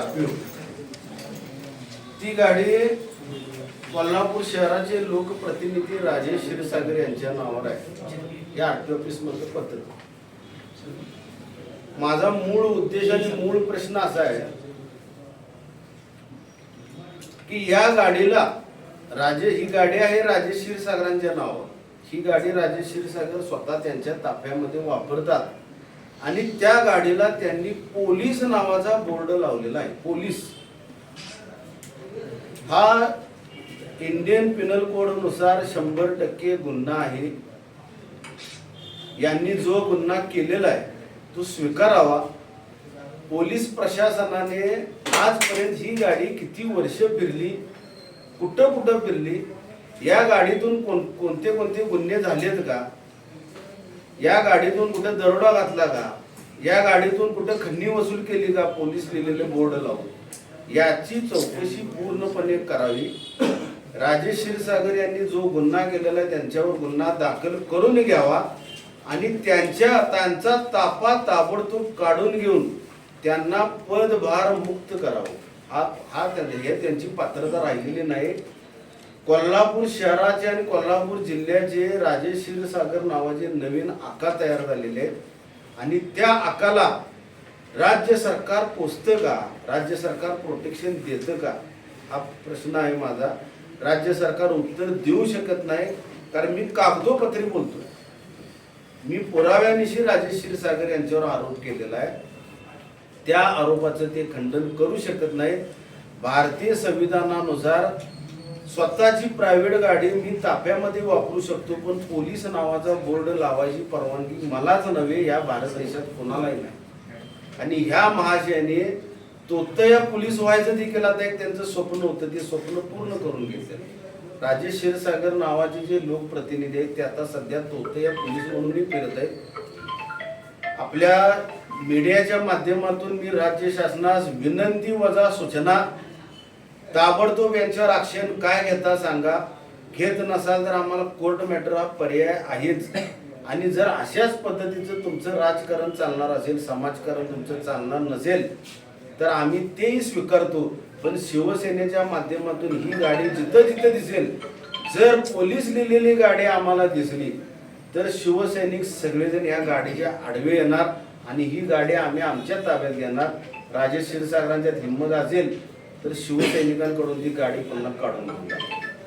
Scorpio. ती गाडी कोल्हापूर शहराचे लोकप्रतिनिधी राजेश क्षीरसागर यांच्या नावावर आहे. या आरटी ऑफिस मधलं पत्र माझा मूळ उद्देश आणि मूळ प्रश्न असा आहे की या गाडीला राजे ही गाडी आहे राजेश क्षीरसागरांच्या नावावर. ही गाडी राजेश क्षीरसागर स्वतः त्यांच्या ताफ्यामध्ये वापरतात. आणि त्या गाडीला त्यांनी पोलीस नावाचा बोर्ड लावलेला आहे. पोलीस. हा इंडियन पिनल कोडनुसार शंभर टक्के गुन्हा आहे. यांनी जो गुन्हा केलेला आहे तो स्वीकारावा. पोलीस प्रशासनाने आजपर्यंत ही गाडी किती वर्ष फिरली कुठं कुठं फिरली या गाडीतून कोण कोणते कोणते गुन्हे झालेत का? या गाडीतून कुठे दरोडा घातला का? या गाडीतून कुठे खंडी वसूल केली का? पोलीस लिहिलेले बोर्ड लावून. याची चौकशी पूर्णपणे करावी. राजेश क्षीरसागर यांनी जो गुन्हा केलेला आहे त्यांच्यावर गुन्हा दाखल करून घ्यावा आणि त्यांच्या त्यांचा तापा ताबडतोब काढून घेऊन त्यांना पदभार मुक्त करावं. हा हा त्यांची पात्रता राहिलेली नाही. कोल्हापूर शहराचे आणि कोल्हापूर जिल्ह्याचे राजे क्षीरसागर नावाचे नवीन आका तयार झालेले आहेत. आणि त्या आकाला राज्य सरकार पोचतं का? राज्य सरकार प्रोटेक्शन देतं का? हा प्रश्न आहे माझा. राज्य सरकार उत्तर देऊ शकत नाही कारण मी कागदोपत्री बोलतो मी पुराव्यानिशी राजेश क्षीरसागर यांच्यावर आरोप केलेला आहे. त्या आरोपाचं ते खंडन करू शकत नाहीत. भारतीय संविधानानुसार स्वतःची प्रायव्हेट गाडी मी ताफ्यामध्ये वापरू शकतो पण पोलीस नावाचा बोर्ड लावायची परवानगी मलाच नव्हे या भारत देशात कोणालाही नाही. आणि ह्या महाशयाने तोतया पोलीस व्हायचं देखील आता एक त्यांचं स्वप्न होतं ते स्वप्न पूर्ण करून घेतलं. राजेश क्षीरसागर नावाचे जे लोकप्रतिनिधी आहेत ते आता सध्या तोतया पोलीस म्हणूनही फिरत आहेत. आपल्या मीडियाच्या माध्यमातून मी राज्य शासनास विनंती वजा सूचना ताबडतोब यांच्यावर ॲक्शन काय घेता सांगा. घेत नसाल तर आम्हाला कोर्ट मॅटर हा पर्याय आहेच. आणि जर अशाच पद्धतीचं तुमचं राजकारण चालणार असेल समाजकारण तुमचं चालणार नसेल तर आम्ही तेही स्वीकारतो. पण शिवसेनेच्या माध्यमातून ही गाडी जिथं जिथं दिसेल जर पोलीस लिहिलेली गाडी आम्हाला दिसली तर शिवसैनिक सगळेजण या गाडीच्या आडवे येणार आणि ही गाडी आम्ही आमच्या ताब्यात घेणार. राजेश क्षीरसागरांच्यात हिंमत असेल तर शिवसैनिकांकडून ती गाडी पुन्हा काढून घेऊन